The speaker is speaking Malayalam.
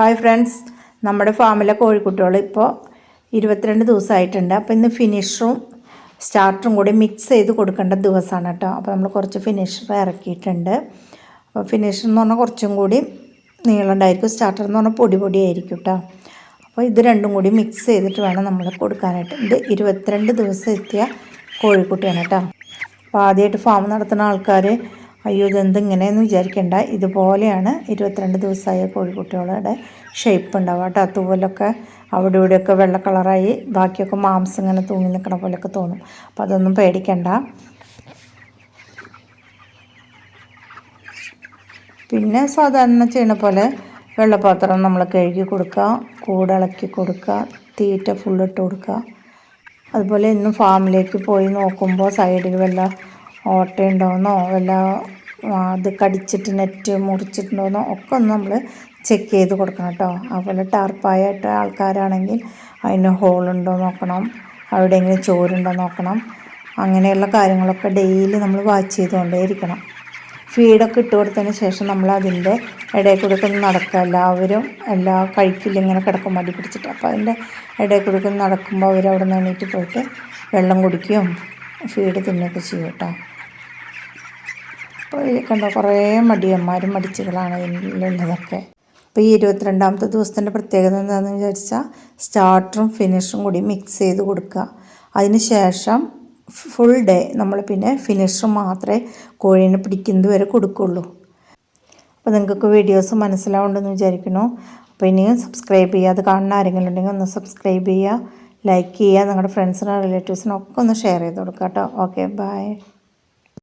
ഹായ് ഫ്രണ്ട്സ് നമ്മുടെ ഫാമിലെ കോഴിക്കുട്ടികൾ ഇപ്പോൾ ഇരുപത്തിരണ്ട് ദിവസമായിട്ടുണ്ട്. അപ്പോൾ ഇന്ന് ഫിനിഷറും സ്റ്റാർട്ടറും കൂടി മിക്സ് ചെയ്ത് കൊടുക്കേണ്ട ദിവസമാണ് കേട്ടോ. അപ്പോൾ നമ്മൾ കുറച്ച് ഫിനിഷർ ഇറക്കിയിട്ടുണ്ട്. അപ്പോൾ ഫിനിഷർ എന്ന് പറഞ്ഞാൽ കുറച്ചും കൂടി നീളമുണ്ടായിരിക്കും സ്റ്റാർട്ടർ എന്ന് പറഞ്ഞാൽ പൊടി പൊടിയായിരിക്കും കേട്ടോ. അപ്പോൾ ഇത് രണ്ടും കൂടി മിക്സ് ചെയ്തിട്ട് വേണം നമ്മൾ കൊടുക്കാനായിട്ട്. ഇത് ഇരുപത്തിരണ്ട് ദിവസം എത്തിയ കോഴിക്കുട്ടിയാണ് കേട്ടോ. അപ്പോൾ ആദ്യമായിട്ട് ഫാം നടത്തുന്ന ആൾക്കാർ അയ്യോ ഇതെന്തിങ്ങനെയെന്ന് വിചാരിക്കേണ്ട. ഇതുപോലെയാണ് ഇരുപത്തിരണ്ട് ദിവസമായ കോഴിക്കുട്ടികളുടെ ഷേപ്പ് ഉണ്ടാവുക കേട്ടോ. തൂവലൊക്കെ അവിടെ ഇവിടെയൊക്കെ വെള്ള കളറായി ബാക്കിയൊക്കെ മാംസം ഇങ്ങനെ തൂങ്ങി നിൽക്കണ പോലെയൊക്കെ തോന്നും. അപ്പോൾ അതൊന്നും പേടിക്കണ്ട. പിന്നെ സാധാരണ ചെയ്യണ പോലെ വെള്ളപാത്രം നമ്മൾ കഴുകി കൊടുക്കുക കൂടിളക്കി കൊടുക്കുക തീറ്റ ഫുള്ളിട്ട് കൊടുക്കുക. അതുപോലെ ഇന്നും ഫാമിലേക്ക് പോയി നോക്കുമ്പോൾ സൈഡിൽ വല്ല ഓട്ടയുണ്ടോയെന്നോ വല്ല അത് കടിച്ചിട്ട് നെറ്റ് മുറിച്ചിട്ടുണ്ടോയെന്നോ ഒക്കെ ഒന്ന് നമ്മൾ ചെക്ക് ചെയ്ത് കൊടുക്കണം കേട്ടോ അതുപോലെ ടാർപ്പായിട്ട് ആൾക്കാരാണെങ്കിൽ അതിന് ഹോളുണ്ടോ നോക്കണം എവിടെയെങ്കിലും ചോരുണ്ടോ നോക്കണം അങ്ങനെയുള്ള കാര്യങ്ങളൊക്കെ ഡെയിലി നമ്മൾ വാച്ച് ചെയ്തുകൊണ്ടേ ഇരിക്കണം ഫീഡൊക്കെ ഇട്ട് കൊടുത്തതിന് ശേഷം നമ്മൾ അതിന്റെ ഇടയിൽ കൂടെ ഒക്കെ നടക്കുക. എല്ലാവരും എല്ലാ കഴിക്കില്ല ഇങ്ങനെ കിടക്കും മടി പിടിച്ചിട്ട്. അപ്പോൾ അതിന്റെ ഇടയിൽ കൂടെ ഒക്കെ നടക്കുമ്പോൾ അവർ അവിടെ നിന്ന് എണീറ്റ് പോയിട്ട് വെള്ളം കുടിക്കുകയും ഫീഡ് തിന്നൊക്കെ ചെയ്യും കേട്ടോ. അപ്പോൾ കണ്ടോ കുറേ മടിയന്മാരും മടിച്ചുകളാണ് ഇതിലുള്ളതൊക്കെ. അപ്പോൾ ഈ ഇരുപത്തിരണ്ടാമത്തെ ദിവസത്തിന്റെ പ്രത്യേകത എന്താണെന്ന് വിചാരിച്ചാൽ സ്റ്റാർട്ടറും ഫിനിഷറും കൂടി മിക്സ് ചെയ്ത് കൊടുക്കുക. അതിന് ശേഷം ഫുൾ ഡേ നമ്മൾ പിന്നെ ഫിനിഷർ മാത്രമേ കോഴീനെ പിടിക്കുന്നത് വരെ കൊടുക്കുള്ളൂ. അപ്പോൾ നിങ്ങൾക്ക് വീഡിയോസ് മനസ്സിലാവുണ്ടെന്ന് വിചാരിക്കുന്നു. അപ്പോൾ ഇനിയും സബ്സ്ക്രൈബ് ചെയ്യുക അത് കാണുന്ന ആരെങ്കിലും ഉണ്ടെങ്കിൽ ഒന്ന് സബ്സ്ക്രൈബ് ചെയ്യുക. ലൈക്ക് ചെയ്യുക നിങ്ങളുടെ ഫ്രണ്ട്സിനും റിലേറ്റീവ്സിനും ഒക്കെ ഒന്ന് ഷെയർ ചെയ്ത് കൊടുക്കുക കേട്ടോ. Okay bye